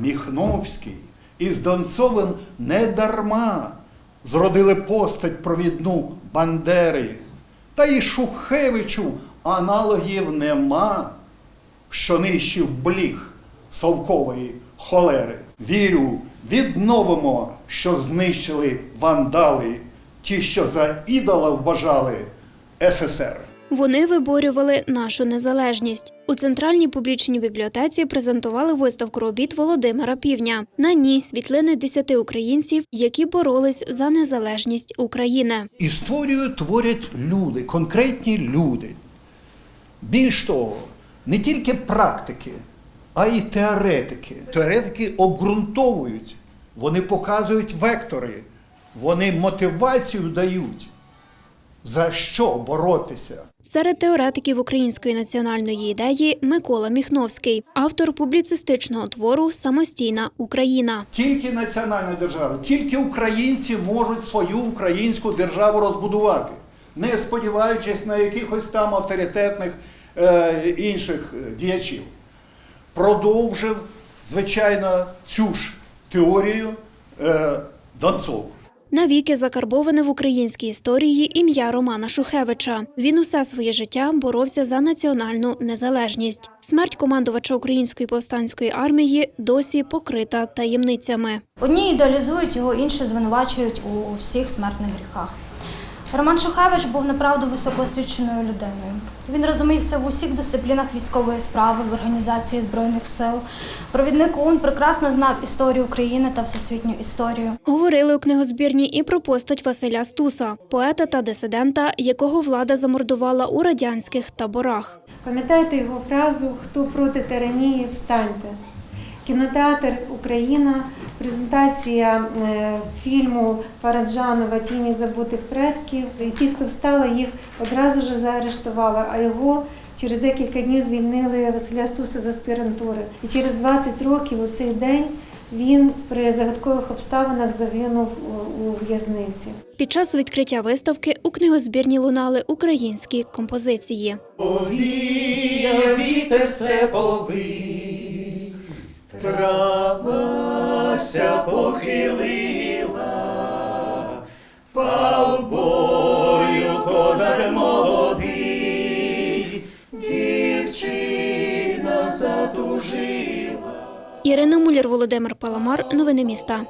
Міхновський із Донцовим не дарма зродили постать провідну Бандери. Та й Шухевичу аналогів нема, що нищив бліг совкової холери. Вірю, відновимо, що знищили вандали, ті, що за ідола вважали СССР. Вони виборювали нашу незалежність. У центральній публічній бібліотеці презентували виставку робіт Володимира Півня. На ній світлини десяти українців, які боролись за незалежність України. Історію творять люди, конкретні люди. Більш того, не тільки практики, а й теоретики. Теоретики обґрунтовують, вони показують вектори, вони мотивацію дають. За що боротися? Серед теоретиків української національної ідеї Микола Міхновський, автор публіцистичного твору Самостійна Україна. Тільки національна держава, тільки українці можуть свою українську державу розбудувати, не сподіваючись на якихось там авторитетних е, інших е, діячів. Продовжив, звичайно, цю ж теорію е, Донцов. Навіки закарбоване в українській історії ім'я Романа Шухевича. Він усе своє життя боровся за національну незалежність. Смерть командувача української повстанської армії досі покрита таємницями. Одні ідеалізують його, інші звинувачують у всіх смертних гріхах. Роман Шухевич був направду високоосвіченою людиною. Він розумівся в усіх дисциплінах військової справи в організації збройних сил. Провідник ОУН прекрасно знав історію України та всесвітню історію. Говорили у книгозбірні і про постать Василя Стуса, поета та дисидента, якого влада замордувала у радянських таборах. Пам'ятаєте його фразу Хто проти тиранії, встаньте. Кінотеатр Україна, презентація е, фільму Параджанова Тіні забутих предків. І ті, хто встали, їх одразу ж заарештували, а його через декілька днів звільнили Василя Стуса з аспірантури. І через 20 років у цей день він при загадкових обставинах загинув у- в'язниці. Під час відкриття виставки у книгозбірні лунали українські композиції. Повіяв вітер степовий, травася похилила, пав бою козак молодий, дівчина затужила. Ірина Муляр, Володимир Паламар. Новини міста.